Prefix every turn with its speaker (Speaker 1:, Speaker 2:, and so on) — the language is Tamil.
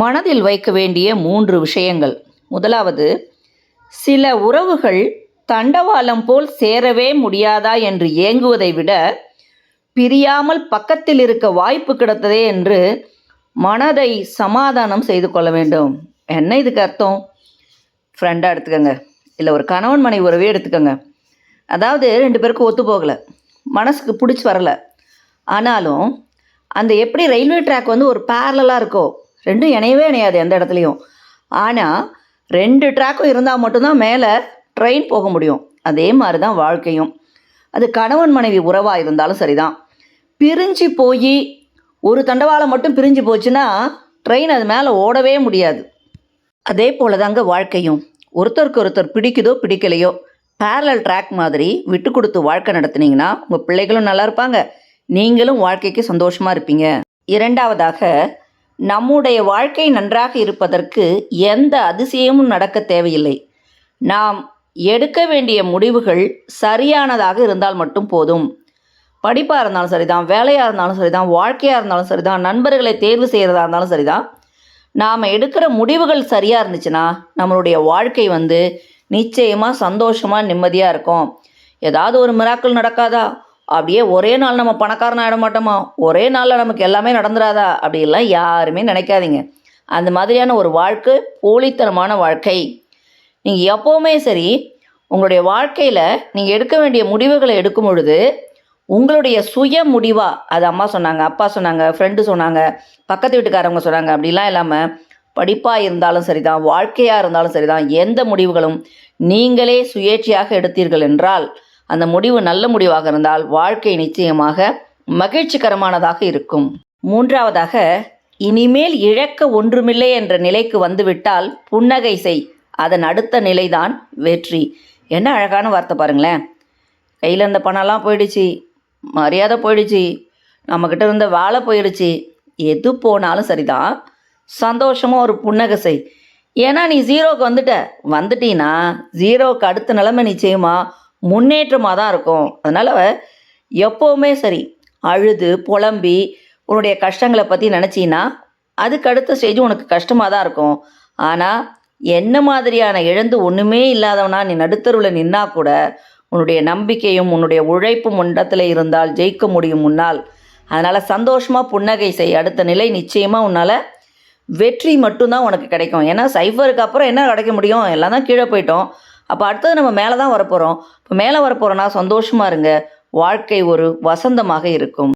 Speaker 1: மனதில் வைக்க வேண்டிய மூன்று விஷயங்கள். முதலாவது சில உறவுகள் தண்டவாளம் போல் சேரவே முடியாதா என்று ஏங்குவதை விட பிரியாமல் பக்கத்தில் இருக்க வாய்ப்பு கிடைத்ததே என்று மனதை சமாதானம் செய்து கொள்ள வேண்டும். என்ன இதுக்கு அர்த்தம்? ஃப்ரெண்டாக எடுத்துக்கோங்க. இல்லை ஒரு கணவன் மனைவி உறவே எடுத்துக்கோங்க. அதாவது ரெண்டு பேருக்கும் ஒத்து போகலை. மனசுக்கு பிடிச்சி வரலை. ஆனாலும் அந்த எப்படி ரயில்வே ட்ராக் வந்து ஒரு பேரலாக இருக்கோ ரெண்டும் இணையவே இணையாது எந்த இடத்துலையும். ஆனால் ரெண்டு ட்ராக்கும் இருந்தால் மட்டும்தான் மேலே ட்ரெயின் போக முடியும். அதே மாதிரி தான் வாழ்க்கையும். அது கணவன் மனைவி உறவாக இருந்தாலும் சரிதான். பிரிஞ்சு போய் ஒரு தண்டவாளம் மட்டும் பிரிஞ்சு போச்சுன்னா ட்ரெயின் அது மேலே ஓடவே முடியாது. அதே போல தாங்க வாழ்க்கையும். ஒருத்தருக்கு ஒருத்தர் பிடிக்குதோ பிடிக்கலையோ பேரலல் ட்ராக் மாதிரி விட்டு கொடுத்து வாழ்க்கை நடத்துனீங்கன்னா உங்கள் பிள்ளைகளும் நல்லா இருப்பாங்க. நீங்களும் வாழ்க்கைக்கு சந்தோஷமாக இருப்பீங்க. இரண்டாவதாக நம்முடைய வாழ்க்கை நன்றாக இருப்பதற்கு எந்த அதிசயமும் நடக்க தேவையில்லை. நாம் எடுக்க வேண்டிய முடிவுகள் சரியானதாக இருந்தால் மட்டும் போதும். படிப்பாக இருந்தாலும் சரிதான் வேலையாக இருந்தாலும் சரிதான் வாழ்க்கையாக இருந்தாலும் சரிதான் நண்பர்களை தேர்வு செய்கிறதா இருந்தாலும் சரிதான். நாம் எடுக்கிற முடிவுகள் சரியாக இருந்துச்சுன்னா நம்மளுடைய வாழ்க்கை வந்து நிச்சயமாக சந்தோஷமாக நிம்மதியாக இருக்கும். ஏதாவது ஒரு மிராக்கள் நடக்காதா? அப்படியே ஒரே நாள் நம்ம பணக்காரன் ஆகிட மாட்டோமா? ஒரே நாளில் நமக்கு எல்லாமே நடந்துடாதா அப்படிலாம் யாருமே நினைக்காதீங்க. அந்த மாதிரியான ஒரு வாழ்க்கை போலித்தனமான வாழ்க்கை. நீங்கள் எப்போவுமே சரி உங்களுடைய வாழ்க்கையில் நீங்கள் எடுக்க வேண்டிய முடிவுகளை எடுக்கும் பொழுது உங்களுடைய சுய முடிவாக அது அம்மா சொன்னாங்க அப்பா சொன்னாங்க ஃப்ரெண்டு சொன்னாங்க பக்கத்து வீட்டுக்காரவங்க சொன்னாங்க அப்படிலாம் இல்லாமல் படிப்பாக இருந்தாலும் சரிதான் வாழ்க்கையாக இருந்தாலும் சரிதான் எந்த முடிவுகளும் நீங்களே சுயேட்சையாக எடுத்தீர்கள் என்றால் அந்த முடிவு நல்ல முடிவாக இருந்தால் வாழ்க்கை நிச்சயமாக மகிழ்ச்சிகரமானதாக இருக்கும். மூன்றாவதாக இனிமேல் இழக்க ஒன்றுமில்லை என்ற நிலைக்கு வந்துவிட்டால் புன்னகை செய். அதன் அடுத்த நிலைதான் வெற்றி. என்ன அழகான வார்த்தை பாருங்களேன். கையில் இருந்த பணம்லாம் போயிடுச்சு மரியாதை போயிடுச்சு நம்மக்கிட்ட இருந்த வேலை போயிடுச்சு. எது போனாலும் சரிதான். சந்தோஷமாக ஒரு புன்னகை செய். ஏன்னா நீ ஜீரோவுக்கு வந்துட்ட. வந்துட்டீன்னா ஜீரோவுக்கு அடுத்த நிலைமை நிச்சயமாக முன்னேற்றமாக தான் இருக்கும். அதனால் எப்போவுமே சரி அழுது புலம்பி உன்னுடைய கஷ்டங்களை பற்றி நினச்சின்னா அதுக்கு அடுத்த ஸ்டேஜ் உனக்கு கஷ்டமாக தான் இருக்கும். ஆனால் என்ன மாதிரியான இழந்து ஒன்றுமே இல்லாதவனா நீ நடுத்தருவில் நின்னா கூட உன்னுடைய நம்பிக்கையும் உன்னுடைய உழைப்பும் உன்னிடத்தில் இருந்தால் ஜெயிக்க முடியும் முன்னால் அதனால் சந்தோஷமாக புன்னகை செய். அடுத்த நிலை நிச்சயமாக உன்னால் வெற்றி மட்டும்தான் உனக்கு கிடைக்கும். ஏன்னா சைஃபருக்கு அப்புறம் என்ன கிடைக்க முடியும்? எல்லாம் தான் கீழே போயிட்டோம். அப்போ அடுத்தது நம்ம மேலே தான் வரப்போகிறோம் இப்போ மேலே வரப்போகிறோன்னா சந்தோஷமாக இருங்க. வாழ்க்கை ஒரு வசந்தமாக இருக்கும்.